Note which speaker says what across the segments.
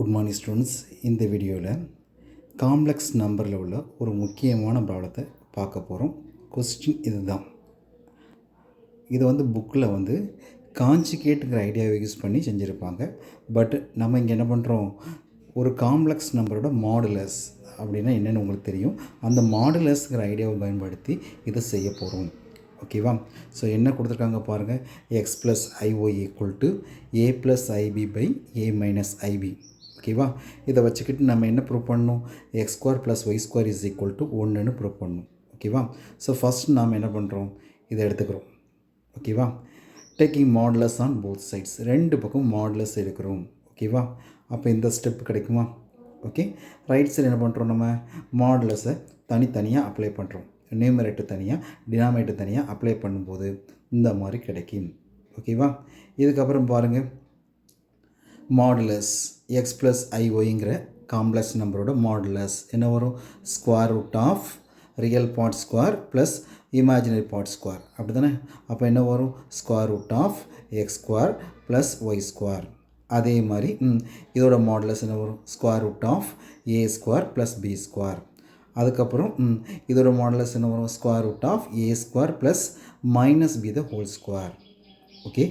Speaker 1: Good morning students இந்த வீடியோவில் complex நம்பரில் உள்ள ஒரு முக்கியமான ப்ராப்ளத்தை பார்க்க போகிறோம் கொஸ்டின் இதுதான். இதை வந்து புக்கில் வந்து காஞ்சிகேட்டுங்கிற ஐடியாவை யூஸ் பண்ணி செஞ்சுருப்பாங்க. பட் நம்ம இங்கே என்ன பண்ணுறோம் ஒரு காம்ப்ளெக்ஸ் நம்பரோட மாடுலஸ் அப்படின்னா என்னென்னு உங்களுக்கு தெரியும். அந்த மாடுலஸ்ங்கிற ஐடியாவை பயன்படுத்தி இதை செய்ய போகிறோம் ஓகேவா ஸோ என்ன கொடுத்துருக்காங்க பாருங்கள் X plus I O equal to A plus I B by A minus I B ஓகேவா? இதை வச்சுக்கிட்டு நம்ம என்ன ப்ரூவ் பண்ணணும்? X square plus Y square is equal to ஒன்றுன்னு ப்ரூவ் பண்ணணும். ஓகேவா? ஸோ ஃபஸ்ட் நாம் என்ன பண்ணுறோம் இதை எடுத்துக்கிறோம். ஓகேவா? Taking modulus on both sides ரெண்டு பக்கம் மாடலஸ் எடுக்கிறோம். ஓகேவா? அப்போ இந்த ஸ்டெப் கிடைக்குமா? ஓகே? ரைட் சைடு என்ன பண்ணுறோம் நம்ம? மாடலஸை தனித்தனியாக அப்ளை பண்ணுறோம் நியூமரேட்டர் தனியாக டினாமினேட்டர் தனியாக அப்ளை பண்ணும்போது இந்த மாதிரி கிடைக்கும். ஓகேவா? இதுக்கப்புறம் பாருங்கள் மாடலஸ் எக்ஸ் ப்ளஸ் ஐஒய்ங்கிற காம்ப்ளெக்ஸ் நம்பரோட மாடுலஸ் என்ன வரும்? Square root of real part square plus imaginary part square அப்படி தானே அப்போ என்ன வரும்? Square root of X square plus Y square அதே மாதிரி ம், இதோட மாடுலஸ் என்ன வரும்? Square root of A square plus B square அதுக்கப்புறம் இதோட மாடலஸ் என்ன வரும்? Square root of A square plus minus B the whole square okay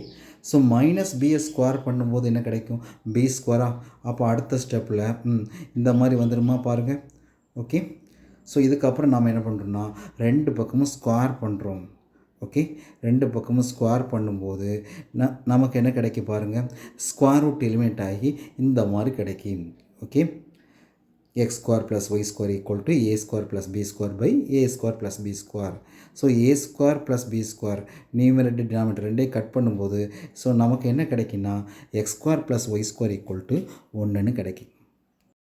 Speaker 1: so minus B S square பண்ணும்போது என்ன கிடைக்கும்? பி ஸ்கொயரா அப்போ அடுத்த ஸ்டெப்பில் இந்த மாதிரி வந்துடுமா பாருங்கள் ஓகே ஸோ இதுக்கப்புறம் நாம் என்ன பண்ணுறோம்னா ரெண்டு பக்கமும் ஸ்கொயர் பண்ணுறோம் ஓகே ரெண்டு பக்கமும் ஸ்கொயர் பண்ணும்போது ந நமக்கு என்ன கிடைக்கும் பாருங்கள் ஸ்கொயர் ரூட் எலிமெண்ட் ஆகி இந்த மாதிரி கிடைக்கும். Okay X square plus Y square equal to A square plus B square by A square plus B square so A square plus B square numerator denominator ரெண்டையும் கட் பண்ணும்போது so நமக்கு என்ன கிடைக்குன்னா X square plus Y square equal to ஒன்றுன்னு கிடைக்கும்.